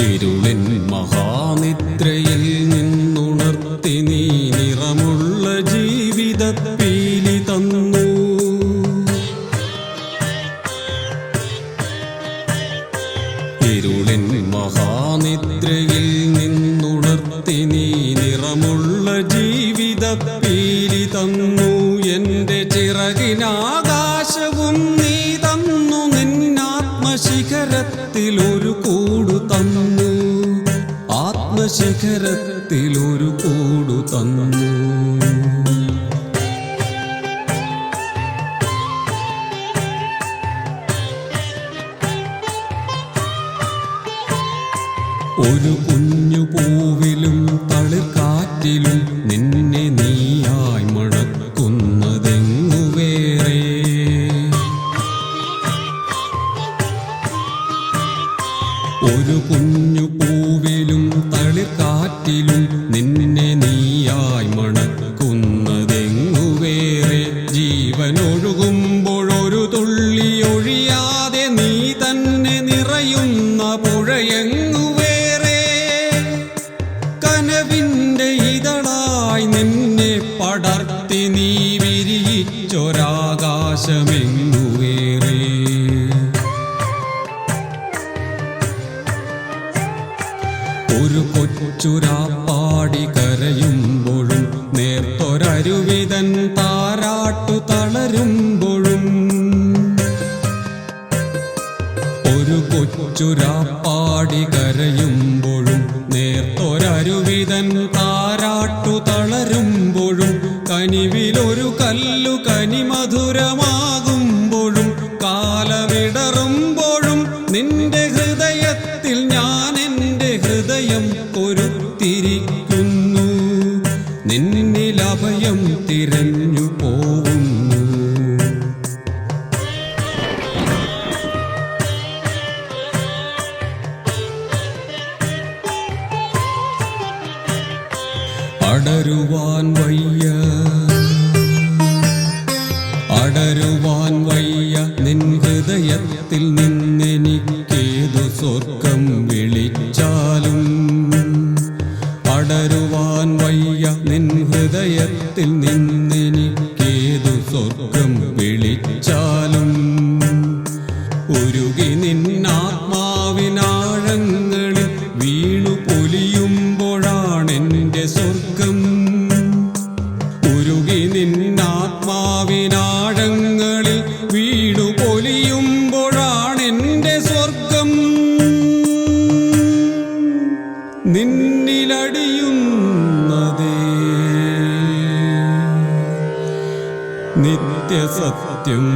ഇരുളിൻ മഹാനിദ്രയിൽ നിന്നുണർത്തി നീ നിറമുള്ള ജീവിത പീലി തന്നു. ഇരുളിൻ മഹാനിദ്രയിൽ നിന്നുണർത്തി നീ നിറമുള്ള ജീവിത പീലി തന്നു. എന്റെ ചിറകിനാകാശവും നീ തന്നു. നിന്നാത്മശിഖരത്തിൽ ആത്മശിഖരത്തിൽ ഒരു കൂടു തന്നു. ഒരു കുഞ്ഞു പൂവിലും തളിർക്കാറ്റിലും നിന്നെ നീയായി മണക്കുന്നതെങ്ങു വേറെ ഒരു കുഞ്ഞു പൂവിലും തളിർക്കാറ്റിലും നിന്നെ നീയായി മണക്കുന്നതെങ്ങു വേറെ ജീവനൊഴുകുമ്പോഴൊരു തുള്ളി ഒഴിയാതെ നീ തന്നെ നിറയുന്ന പുഴയെങ്ങു വേറെ കനവിന്റെ ഇതളായി നിന്നെ പടർത്തി നീ വിരിയിച്ചൊരാകാശമെങ്ങു ഒരു കൊച്ചുരാപ്പാടി കരയുമ്പോഴും നേർത്തൊരരുവിതൻ താരാട്ടു തളരുമ്പോഴും. ഒരു കൊച്ചുരാപ്പാടി കരയുമ്പോഴും നേർത്തൊരരുവിതൻ താരാട്ടു തളരുമ്പോഴും കനിവിലൊരു കല്ലു കനി മധുരമാകുമ്പോഴും കാലമിടറുമ്പോഴും നിന്റെ ഹൃദയത്തിൽ ഞാൻ ഹൃദയം കൊരുത്തിരിക്കുന്നു നിന്നിൽ അഭയം തിരഞ്ഞു പോകുന്നു. അടരുവാൻ വയ്യ. അടരുവാൻ വയ്യ. നിൻ ഹൃദയത്തിൽ നിന്നെനിക്കേതു സ്വർഗം ഹൃദയത്തിൽ നിന്നെനിക്കേതു സ്വർഗം വിളിച്ചാലും ഉരുകി നിന്നാത്മാവിനാഴങ്ങളിൽ വീണു പൊലിയുമ്പോഴാണെന്റെ സ്വർഗം. ഉരുകി നിന്നാത്മാവിനാഴങ്ങളിൽ വീണു പൊലിയുമ്പോഴാണെന്റെ സ്വർഗം. നിന്നിലടിയുന്നതേ നിത്യസത്യം.